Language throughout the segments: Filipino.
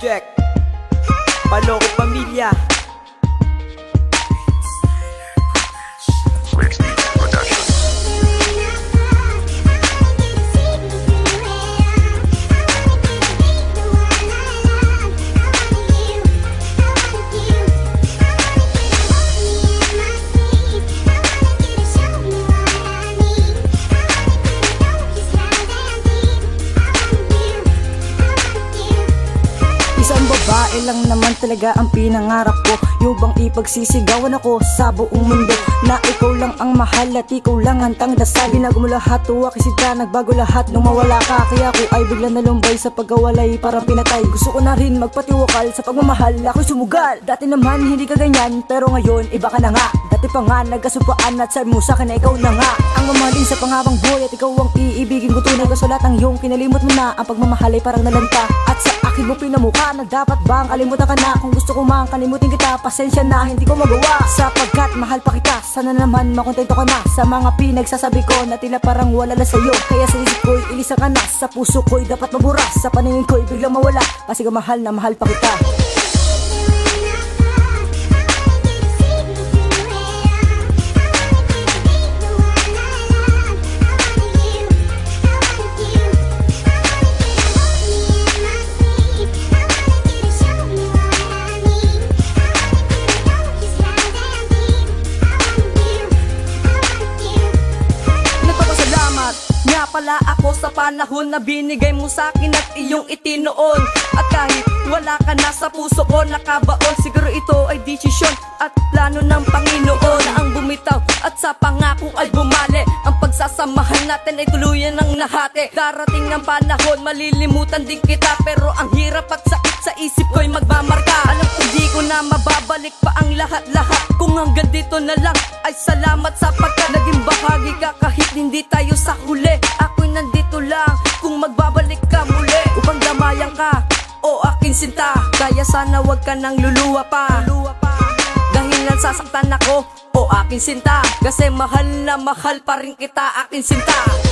Check Paloko Pamilya babae lang naman talaga ang pinangarap ko. Yung bang ipagsisigawan ako sa buong mundo. Na ikaw lang ang mahal at ikaw lang ang tangdasal Binago mo lahat, tuwa kasi ka, nagbago lahat. Nung mawala ka Kaya ako ay bigla nalumbay sa pagkawalay. Parang pinatay Gusto ko na rin magpatiwakal sa pagmamahal, ako'y sumugal. Dati naman hindi ka ganyan, pero ngayon iba ka na nga. Dati pa nga nagkasupaan at sabi mo sa akin na ikaw na nga. Ang mamahalin sa panghabang buhay at ikaw ang iibigin ko. Tunay Kasulat ang iyong kinalimot mo na. Ang pagmamahal ay parang nalanta. At sa akin mo pinamuka na dapat bang kalimutan ka na? Kung gusto ko mang kalimutin kita. Pasensya na hindi ko magawa. Sapagkat mahal pa kita Sana naman makontento ka na. Sa mga pinagsasabi ko na tila parang wala na sa'yo. Kaya sa isip ko'y ilisa ka na. Sa puso ko'y dapat maburas. Sa paningin ko'y biglang mawala. Kasi ka mahal na mahal pa kita nga pala ako sa panahon na binigay mo sa akin at iyong itinoon. At kahit wala ka na sa puso ko nakabaon Siguro ito ay desisyon at plano ng Panginoon. Na ang bumitaw at sa pangako ay bumali Pagsasamahan natin ay tuluyan ng nahati Darating ang panahon malilimutan din kita. Pero ang hirap at sakit sa isip ko'y magmamarka. Alam ko di ko na mababalik pa ang lahat-lahat. Kung hanggang dito na lang ay salamat sapagkat naging bahagi ka kahit hindi tayo sa huli. Ako'y nandito lang kung magbabalik ka muli. Upang damayan ka o aking sinta. Kaya sana wag ka nang luluwa pa. Dahil nasasaktan ako o aking sinta. Kasi mahal na mahal pa rin kita aking sinta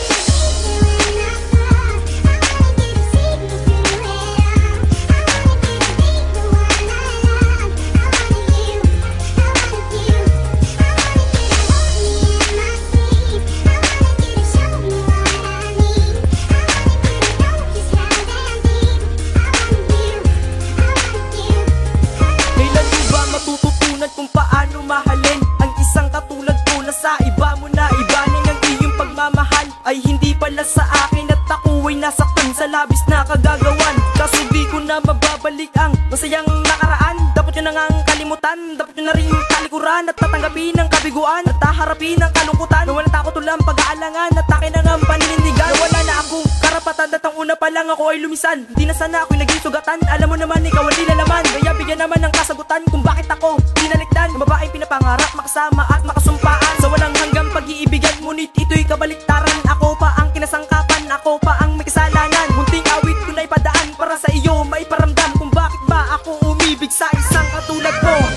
ay hindi pala sa akin At ako ay nasaktan. Sa labis na kagagawan Kaso di ko na mababalik ang masayang nakaraan. Dapat nyo na ang kalimutan Dapat nyo na rin talikuran At tatanggapin ang kabiguan At taharapin ang kalungkutan. Na walang takot ulang pag-aalangan At akin ang paninindigan. Na wala na akong karapatan At ang una pa lang ako ay lumisan. Di na sana ako'y naging sugatan. Alam mo naman ikaw ang nilalaman Kaya bigyan naman ng kasagutan Kung bakit ako pinalikdan Ang babaeng pinapangarap makasama at Ngunit ito'y kabaliktaran Ako pa ang kinasangkapan Ako pa ang may kasalanan. Munting awit ko na ipadaan Para sa iyo may paramdam Kung bakit ba ako umibig sa isang katulad mo.